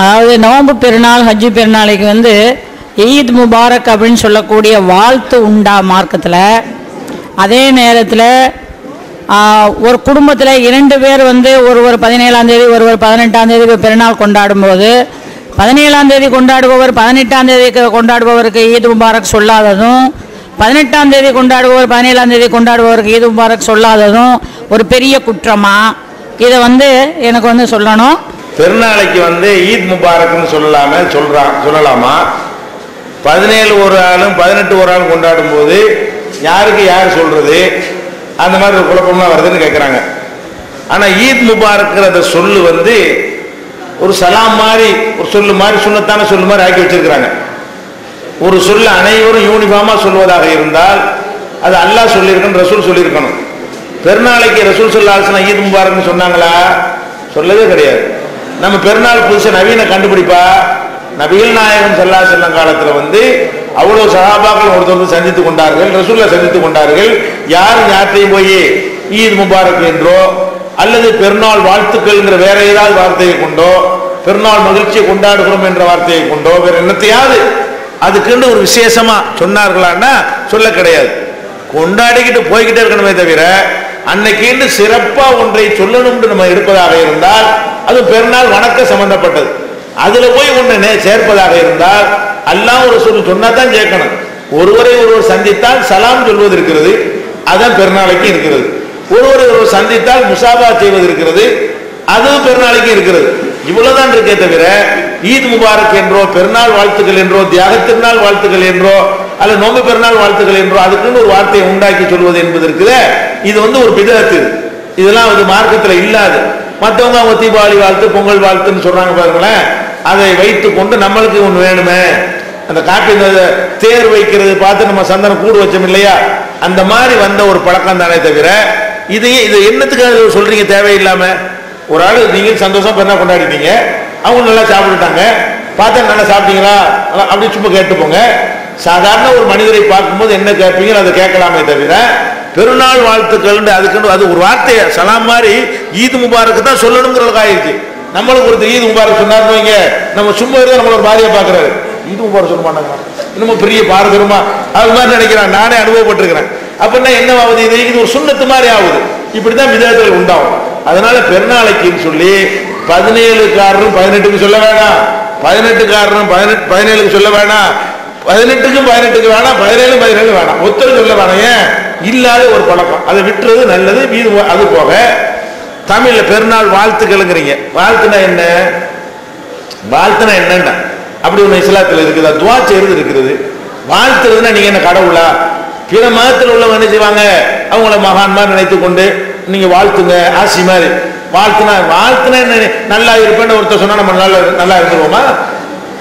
அதாவது நோன்பு பெருநாள் ஹஜ்ஜு பெருநாளைக்கு வந்து ஈத் முபாரக் அப்படின்னு சொல்லக்கூடிய வாழ்த்து உண்டா மார்க்கத்தில்? அதே நேரத்தில் ஒரு குடும்பத்தில் இரண்டு பேர் வந்து ஒருவர் பதினேழாந்தேதி ஒருவர் பதினெட்டாந்தேதி பெருநாள் கொண்டாடும்போது பதினேழாம் தேதி கொண்டாடுபவர் பதினெட்டாந்தேதிக்கு கொண்டாடுபவருக்கு ஈத் முபாரக் சொல்லாததும் பதினெட்டாந்தேதி கொண்டாடுபவர் பதினேழாந்தேதி கொண்டாடுபவருக்கு ஈத் முபாரக் சொல்லாததும் ஒரு பெரிய குற்றமாக இதை வந்து எனக்கு வந்து சொல்லணும். பெருநாளைக்கு வந்து ஈத் முபாரக்னு சொல்லலாமே சொல்றான் சொல்லலாமா? பதினேழு ஒரு ஆளும் பதினெட்டு ஒரு ஆளும் கொண்டாடும் போது யாருக்கு யார் சொல்றது? அந்த மாதிரி ஒரு குழப்பம்லாம் வருதுன்னு கேட்குறாங்க ஆனால் ஈத் முபாரக்ங்கிற அந்த சொல்லு வந்து ஒரு சலாம் மாதிரி ஒரு சொல்லு மாதிரி சுண்ணத்தான சொல்லு மாதிரி ஆக்கி வச்சிருக்கிறாங்க. ஒரு சொல்லு அனைவரும் யூனிஃபார்மாக சொல்வதாக இருந்தால் அது அல்லாஹ் சொல்லியிருக்கணும் ரசூல் சொல்லியிருக்கணும். பெருநாளைக்கு ரசூல் சொல்லாசன ஈத் முபாரக்னு சொன்னாங்களா? சொல்லவே கிடையாது. நம்ம பெருநாள் புதுசு நவீன கண்டுபிடிப்பா? நபிகள் நாயகன் செல்லா செல்லம் காலத்தில் வந்து அவ்வளோ சகாபாக்கள் ஒருத்தர் சந்தித்துக் சந்தித்து கொண்டார்கள் ரசூல்ல சந்தித்து கொண்டார்கள். யாரும் யார்ட்டையும் போய் ஈத் முபாரக் என்றோ அல்லது பெருநாள் வாழ்த்துக்கள்ங்கிற வேற ஏதாவது வார்த்தையை கொண்டோ பெருநாள் மகிழ்ச்சியை கொண்டாடுகிறோம் என்ற வார்த்தையை கொண்டோ வேற என்னத்தையாவது அதுக்குன்னு ஒரு விசேஷமா சொன்னார்களான்னா சொல்ல கிடையாது. கொண்டாடிக்கிட்டு போய்கிட்டே இருக்கணுமே தவிர அன்னைக்கு சிறப்பா ஒன்றை சொல்லணும்னு நம்ம இருப்பதாக இருந்தால் அது பெருநாள் வணக்க சம்பந்தப்பட்டது. அதுல போய் ஒன்று நே- சேர்ப்பதாக இருந்தால் அல்லாஹ் ஒரு சொல்லு சொன்னா தான் கேட்கணும். ஒருவரை ஒருவர் சந்தித்தால் சலாம் சொல்வது இருக்கிறது அதான் பெருநாளைக்கு இருக்கிறது. ஒருவரை ஒருவர் சந்தித்தால் முசாபா செய்வது இருக்கிறது அதுவும் பெருநாளைக்கு இருக்கிறது. இவ்வளவுதான் இருக்கே தவிர ஈத் முபாரக் என்றோ பெருநாள் வாழ்த்துக்கள் என்றோ தியாக திருநாள் வாழ்த்துக்கள் என்றோ அல்ல நோம்பு பெருநாள் வாழ்த்துக்கள் என்றோ அதுக்குன்னு ஒரு வார்த்தையை உண்டாக்கி சொல்வது என்பது இருக்குது. இது வந்து ஒரு பிதத்து. இதெல்லாம் வந்து மார்க்கத்தில் இல்லாது. மற்றவங்க அவங்க தீபாவளி வாழ்த்து பொங்கல் வாழ்த்துன்னு சொல்றாங்க பாருங்களேன். அதை வைத்து கொண்டு நம்மளுக்கு ஒன்று வேணுமே. அந்த காப்பி தேர் வைக்கிறது பார்த்து நம்ம சந்தனம் கூடு வச்சோம் இல்லையா? அந்த மாதிரி வந்த ஒரு பழக்கம் தானே தவிர இதையே இது என்னத்துக்காக சொல்றீங்க தேவையில்லாம? ஒரு ஆள் நீங்கள் சந்தோஷம் பெருனா கொண்டாடிட்டீங்க? அவங்க நல்லா சாப்பிட்டுட்டாங்க. பார்த்தா நல்லா சாப்பிட்டீங்களா? அப்படி சும்மா கேட்டு போங்க சாதாரண ஒரு மனிதரை பார்க்கும்போது என்ன கேட்பீங்க அதை கேட்கலாமே தவிர பெருநாள் வாழ்த்துக்கள் அதுக்குன்னு அது ஒரு வார்த்தையை சலாம் மாதிரி ஈத் முபாரக்கு தான் சொல்லணுங்கிறதுக்கு ஆயிடுச்சு. நம்மளுக்கு ஒருத்தர் ஈத் முபாரக் சொன்னார்னு வைங்க நம்ம சும்மா இருந்தா நம்மள ஒரு பாரியா பார்க்குறாரு ஈத் முபாரக் சொல்ல மாட்டாங்க. இன்னமும் பெரிய பாரதூரமா அது மாதிரி நினைக்கிறேன். நானே அனுபவப்பட்டிருக்கிறேன். அப்படின்னா என்ன ஆகுது? இது இது ஒரு சுண்ணத்து மாதிரி ஆகுது. இப்படி தான் விதத்தில் உண்டாகும். அதனால பெருநாளைக்குன்னு சொல்லி பதினேழுக்காரரும் பதினெட்டுக்கு சொல்ல வேணாம். பதினெட்டுக்காரரும் பதினெட்டு பதினேழுக்கு சொல்ல வேணாம். பதினெட்டுக்கும் பதினெட்டுக்கு வேணாம். பதினேழு பதினேழு வேணாம். ஒத்தரும் சொல்ல வேணாம். ஏன்? இல்லாத ஒரு பழக்கம். அதை விட்டுறது நல்லது வீடு அது போக தமிழ்ல பெருநாள் வாழ்த்துக்களுங்கிறீங்க. வாழ்த்துனா என்ன? வாழ்த்துனா என்னன்னா அப்படி ஒன்று இஸ்லாத்தில் இருக்குது? துவா செய்யறது இருக்கிறது. வாழ்த்துறதுன்னா நீங்க என்ன கடவுளா? பிற மதத்தில் உள்ளவங்க என்ன செய்வாங்க? அவங்கள மகான் மாதிரி நினைத்து கொண்டு நீங்க வாழ்த்துங்க ஆசி மாதிரி வாழ்த்துனா வாழ்த்துனா என்ன? நல்லா இருப்பேன்னு ஒருத்தர் சொன்னால் நம்ம நல்லா நல்லா இருந்துருவோமா?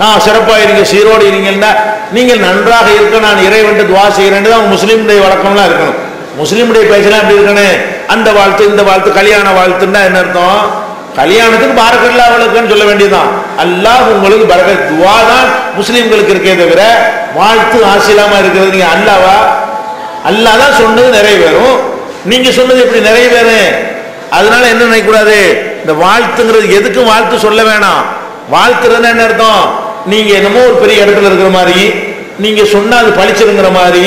ஆ சிறப்பாக இருங்க சீரோடு இருங்கன்னா நீங்கள் நன்றாக இருக்க நான் இறைவன்ட்டு துவா செய்கிறேன் தான் முஸ்லீமுடைய வழக்கம்லாம் இருக்கணும். முஸ்லீமுடைய பேச்செல்லாம் எப்படி இருக்கணும்? அந்த வாழ்த்து இந்த வாழ்த்து கல்யாண வாழ்த்துன்னா என்ன அர்த்தம்? கல்யாணத்துக்கு பாரக்கல்லா அவளுக்குன்னு சொல்ல வேண்டியதுதான். அல்லாஹ் உங்களுக்கு பரக துவா தான் முஸ்லீம்களுக்கு இருக்கே தவிர வாழ்த்து ஆசிலாம இருக்கிறது நீங்க அல்லாவா? அல்லா தான் சொன்னது நிறைவேறும் நீங்க சொன்னது எப்படி நிறைவேறும் அதனால என்ன நினைக்கக்கூடாது? இந்த வாழ்த்துங்கிறது எதுக்கும் வாழ்த்து சொல்ல வேணாம். வாழ்த்துறதுன்னா என்ன அர்த்தம்? நீங்கள் என்னமோ ஒரு பெரிய இடத்துல இருக்கிற மாதிரி நீங்கள் சொன்னால் அது பழிச்சிருங்கிற மாதிரி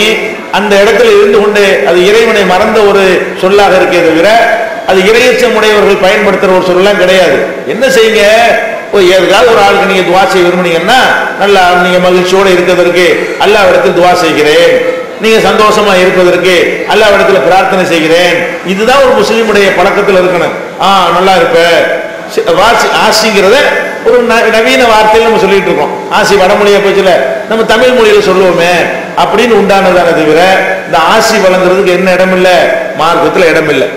அந்த இடத்துல இருந்து கொண்டு அது இறைவனை மறந்த ஒரு சொல்லாக இருக்கே தவிர அது இறையச்சம் உடையவர்கள் பயன்படுத்துகிற ஒரு சொல்லலாம் கிடையாது. என்ன செய்யுங்க? ஒரு ஏதாவது ஒரு ஆளுக்கு நீங்கள் துவா செய்ய விரும்புனீங்கன்னா நல்லா நீங்கள் மகிழ்ச்சியோடு இருக்கிறதற்கு அல்லாஹ் இடத்தில் துவா செய்கிறேன். நீங்க சந்தோஷமா இருப்பதற்கு அல்லாஹ் இடத்துல பிரார்த்தனை செய்கிறேன். இதுதான் ஒரு முஸ்லீமுடைய பழக்கத்தில் இருக்கணும். ஆ நல்லா இருப்ப. வாசி ஆசிங்கிறத ஒரு ந- நவீன வார்த்தையில் நம்ம சொல்லிட்டு இருக்கோம். ஆசி வடமொழியை பேச்சுல நம்ம தமிழ் மொழியில் சொல்லுவோமே அப்படின்னு உண்டானதான தவிர இந்த ஆசி வழங்குறதுக்கு என்ன இடம் இல்லை மார்க்கத்தில் இடம் இல்லை